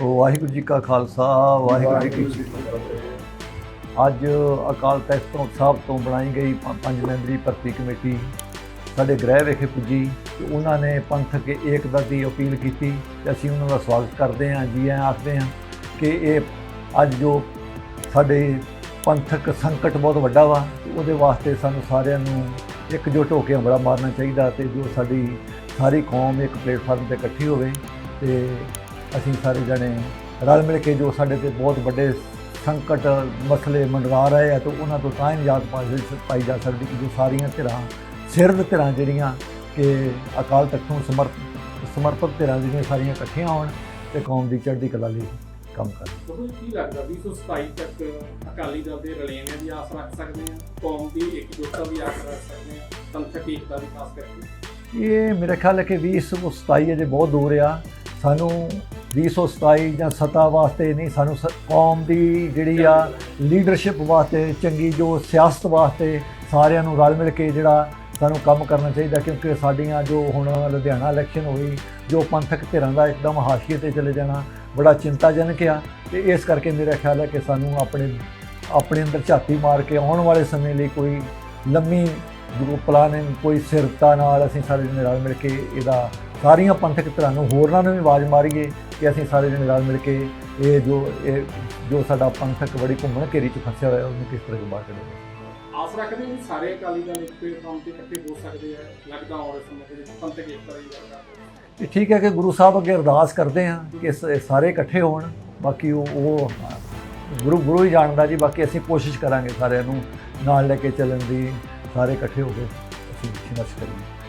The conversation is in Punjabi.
ਵਾਹਿਗੁਰੂ ਜੀ ਕਾ ਖਾਲਸਾ ਵਾਹਿਗੁਰੂ ਜੀ ਕੀ ਫਤਿਹ। ਅੱਜ ਅਕਾਲ ਤਖਤ ਤੋਂ ਸਾਹਿਬ ਤੋਂ ਬਣਾਈ ਗਈ ਪੰਜ ਮੈਂਬਰੀ ਭਰਤੀ ਕਮੇਟੀ ਸਾਡੇ ਗ੍ਰਹਿ ਵਿਖੇ ਪੁੱਜੀ ਤੇ ਉਹਨਾਂ ਨੇ ਪੰਥਕ ਏਕਤਾ ਦੀ ਅਪੀਲ ਕੀਤੀ ਤੇ ਅਸੀਂ ਉਹਨਾਂ ਦਾ ਸਵਾਗਤ ਕਰਦੇ ਹਾਂ ਜੀ ਆਇਆਂ ਆਖਦੇ ਹਾਂ ਕਿ ਇਹ ਅੱਜ ਜੋ ਸਾਡੇ ਪੰਥਕ ਸੰਕਟ ਬਹੁਤ ਵੱਡਾ ਵਾ ਉਹਦੇ ਵਾਸਤੇ ਸਾਨੂੰ ਸਾਰਿਆਂ ਨੂੰ ਇਕਜੁੱਟ ਹੋ ਕੇ ਹਮਲਾ ਮਾਰਨਾ ਚਾਹੀਦਾ ਤੇ ਜੋ ਸਾਡੀ ਸਾਰੀ ਕੌਮ ਇੱਕ ਪਲੇਟਫਾਰਮ ਤੇ ਇਕੱਠੀ ਹੋਵੇ ਤੇ ਅਸੀਂ ਸਾਰੇ ਜਣੇ ਰਲ ਮਿਲ ਕੇ ਜੋ ਸਾਡੇ ਤੇ ਬਹੁਤ ਵੱਡੇ ਸੰਕਟ ਮਸਲੇ ਮੰਡਰਾ ਰਹੇ ਆ ਤਾਂ ਉਹਨਾਂ ਤੋਂ ਤਾਂ ਹੀ ਨਿਜਾਤ ਪਾਈ ਜਾ ਸਕਦੀ ਕਿ ਜੋ ਸਾਰੀਆਂ ਧਿਰਾਂ ਸਿਰਦ ਧਿਰਾਂ ਜਿਹੜੀਆਂ ਕਿ ਅਕਾਲ ਤਖਤ ਨੂੰ ਸਮਰਪ ਸਮਰਪਿਤ ਧਿਰਾਂ ਜਿਹੜੀਆਂ ਸਾਰੀਆਂ ਇਕੱਠੀਆਂ ਹੋਣ ਤੇ ਕੌਮ ਦੀ ਚੜ੍ਹਦੀ ਕਲਾ ਲਈ ਕੰਮ ਕਰਨ। ਤੁਹਾਨੂੰ ਕੀ ਲੱਗਦਾ 2027 ਤੱਕ ਅਕਾਲੀ ਦਲ ਦੇ ਰਲੇਵੇਂ ਦੀ ਆਸ ਰੱਖ ਸਕਦੇ ਹਾਂ ਕੌਮ ਦੀ ਇਕਜੁੱਟਤਾ ਦੀ ਆਸ ਰੱਖ ਸਕਦੇ ਹਾਂ ਪੰਥਕ ਏਕਤਾ ਦੀ ਖਾਸ ਕਰਕੇ? ਇਹ ਮੇਰੇ ਖਿਆਲ ਹੈ ਕਿ 2027 ਅਜੇ ਬਹੁਤ ਦੂਰ ਆ। ਸਾਨੂੰ 2027 ਜਾਂ ਸਤਾ ਵਾਸਤੇ ਨਹੀਂ, ਸਾਨੂੰ ਸ- ਕੌਮ ਦੀ ਜਿਹੜੀ ਆ ਲੀਡਰਸ਼ਿਪ ਵਾਸਤੇ, ਚੰਗੀ ਜੋ ਸਿਆਸਤ ਵਾਸਤੇ ਸਾਰਿਆਂ ਨੂੰ ਰਲ ਮਿਲ ਕੇ ਜਿਹੜਾ ਸਾਨੂੰ ਕੰਮ ਕਰਨਾ ਚਾਹੀਦਾ, ਕਿਉਂਕਿ ਸਾਡੀਆਂ ਜੋ ਹੁਣ ਲੁਧਿਆਣਾ ਇਲੈਕਸ਼ਨ ਹੋਈ, ਜੋ ਪੰਥਕ ਧਿਰਾਂ ਦਾ ਇੱਕਦਮ ਹਾਸ਼ੀਏ ਤੇ ਚਲੇ ਜਾਣਾ ਬੜਾ ਚਿੰਤਾਜਨਕ ਆ, ਤੇ ਇਸ ਕਰਕੇ ਮੇਰਾ ਖਿਆਲ ਹੈ ਕਿ ਸਾਨੂੰ ਆਪਣੇ ਆਪਣੇ ਅੰਦਰ ਝਾਤੀ ਮਾਰ ਕੇ ਆਉਣ ਵਾਲੇ ਸਮੇਂ ਲਈ ਕੋਈ ਲੰਮੀ ਜੋ ਪਲਾਨਿੰਗ ਕੋਈ ਸਿਰਤਾ ਨਾਲ ਅਸੀਂ ਸਾਰੇ ਜਣੇ ਰਲ ਮਿਲ ਕੇ ਇਹਦਾ ਸਾਰੀਆਂ ਪੰਥਕ ਧਿਰਾਂ ਨੂੰ ਹੋਰਨਾਂ ਨੂੰ ਵੀ ਆਵਾਜ਼ ਮਾਰੀਏ ਕਿ ਅਸੀਂ ਸਾਰੇ ਜਣੇ ਰਲ ਮਿਲ ਕੇ ਇਹ ਜੋ ਇਹ ਜੋ ਸਾਡਾ ਪੰਥਕ ਬੜੀ ਘੁੰਮਣ ਘੇਰੀ ਚ ਫਸਿਆ ਹੋਇਆ ਉਹਨੂੰ ਕਿਸ ਤਰ੍ਹਾਂ ਬਾਹਰ ਕੱਢੀਏ ਆਸ ਰੱਖਦੇ ਹਾਂ ਕਿ ਸਾਰੇ ਅਕਾਲੀ ਦਲ ਇੱਕ ਪਲੇਟਫਾਰਮ ਤੇ ਇਕੱਠੇ ਹੋ ਸਕਦੇ ਆ ਲੱਗਦਾ ਵਾਲੇ ਸਮੇਂ ਦੇ ਵਿੱਚ ਪੰਥਕ ਏਕਤਾ ਦੀ ਗੱਲ ਕਰਦੇ ਇਹ ਠੀਕ ਹੈ ਕਿ ਗੁਰੂ ਸਾਹਿਬ ਅੱਗੇ ਅਰਦਾਸ ਕਰਦੇ ਹਾਂ ਕਿ ਸਾਰੇ ਇਕੱਠੇ ਹੋਣ ਬਾਕੀ ਉਹ ਉਹ ਗੁਰੂ ਗੁਰੂ ਹੀ ਜਾਣਦਾ ਜੀ ਬਾਕੀ ਅਸੀਂ ਕੋਸ਼ਿਸ਼ ਕਰਾਂਗੇ ਸਾਰਿਆਂ ਨੂੰ ਨਾਲ ਲੈ ਕੇ ਚੱਲਣ ਦੀ ਸਾਰੇ ਇਕੱਠੇ ਹੋ ਕੇ ਅਸੀਂ ਸੰਘਰਸ਼ ਕਰੀਏ।